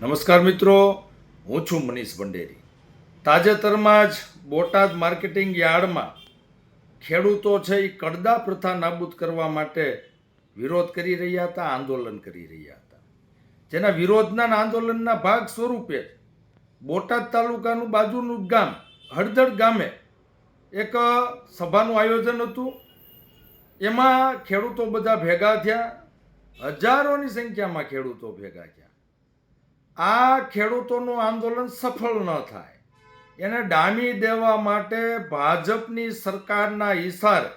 નમસ્કાર મિત્રો, હું છું મનીષ ભંડેરી. તાજેતરમાં જ બોટાદ માર્કેટિંગ યાર્ડમાં ખેડૂતો છે એ કડદા પ્રથા નાબૂદ કરવા માટે વિરોધ કરી રહ્યા હતા, આંદોલન કરી રહ્યા હતા. જેના વિરોધના આંદોલનના ભાગ સ્વરૂપે બોટાદ તાલુકાનું બાજુનું ગામ હળદડ ગામે એક સભાનું આયોજન હતું. એમાં ખેડૂતો બધા ભેગા થયા. હજારોની સંખ્યામાં ખેડૂતો ભેગા થયા. આ ખેડૂતોનું આંદોલન સફળ ન થાય. એને ડામી દેવા માટે ભાજપની સરકારના ઈશારે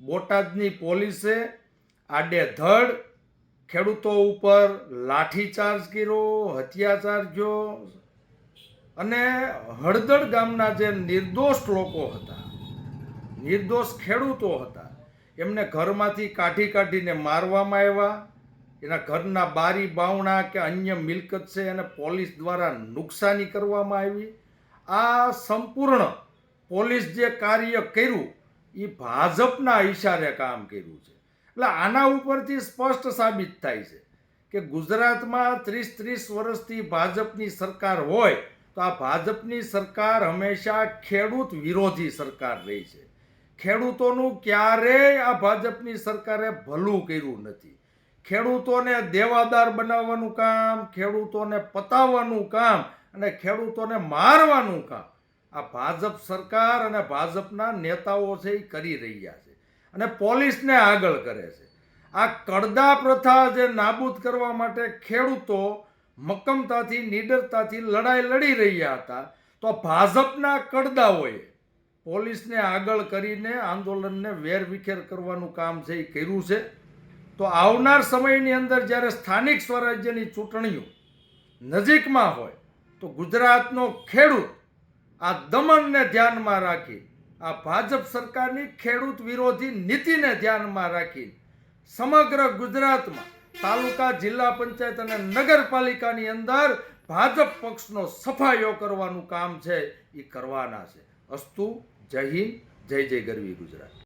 બોટાદની પોલીસે આડેધડ ખેડૂતો ઉપર લાઠીચાર્જ કર્યો હત્યાચાર કર્યો અને હળદળ ગામના જે નિર્દોષ લોકો હતા, નિર્દોષ ખેડૂતો હતા, એમને ઘરમાંથી કાઢી કાઢીને મારવામાં આવ્યા. એના ઘરના બારી, બાવણા કે અન્ય મિલકત છે એને પોલીસ દ્વારા નુકસાની કરવામાં આવી. આ સંપૂર્ણ પોલીસ જે કાર્ય કર્યું એ ભાજપના ઈશારે કામ કર્યું છે. એટલે આના ઉપરથી સ્પષ્ટ સાબિત થાય છે કે ગુજરાતમાં ત્રીસ ત્રીસ વર્ષથી ભાજપની સરકાર હોય, તો આ ભાજપની સરકાર હંમેશા ખેડૂત વિરોધી સરકાર રહી છે. ખેડૂતોનું ક્યારેય આ ભાજપની સરકારે ભલું કર્યું નથી. ખેડૂતોને દેવાદાર બનાવવાનું કામ, ખેડૂતોને પતાવવાનું કામ અને ખેડૂતોને મારવાનું કામ. આ ભાજપ સરકાર અને ભાજપના નેતાઓ છે એ કરી રહ્યા છે અને પોલીસને આગળ કરે છે. આ કડદા પ્રથા જે નાબૂદ કરવા માટે ખેડૂતો મક્કમતાથી, નીડરતાથી લડાઈ લડી રહ્યા હતા, તો ભાજપના કડદાઓએ પોલીસને આગળ કરીને આંદોલનને વેરવિખેર કરવાનું કામ છે એ કર્યું છે. તો આવનાર સમયની અંદર જ્યારે સ્થાનિક સ્વરાજ્યની ચૂંટણીઓ નજીકમાં હોય, તો ગુજરાતનો ખેડૂત આ દમનને ધ્યાનમાં રાખી, આ ભાજપ સરકારની ખેડૂત વિરોધી નીતિને ધ્યાનમાં રાખી, સમગ્ર ગુજરાતમાં તાલુકા, જિલ્લા પંચાયત અને નગરપાલિકાની અંદર ભાજપ પક્ષનો સફાયો કરવાનું કામ છે, એ કરવાના છે. અસ્તુ, જય હિન્દ, જય જય ગરવી ગુજરાત.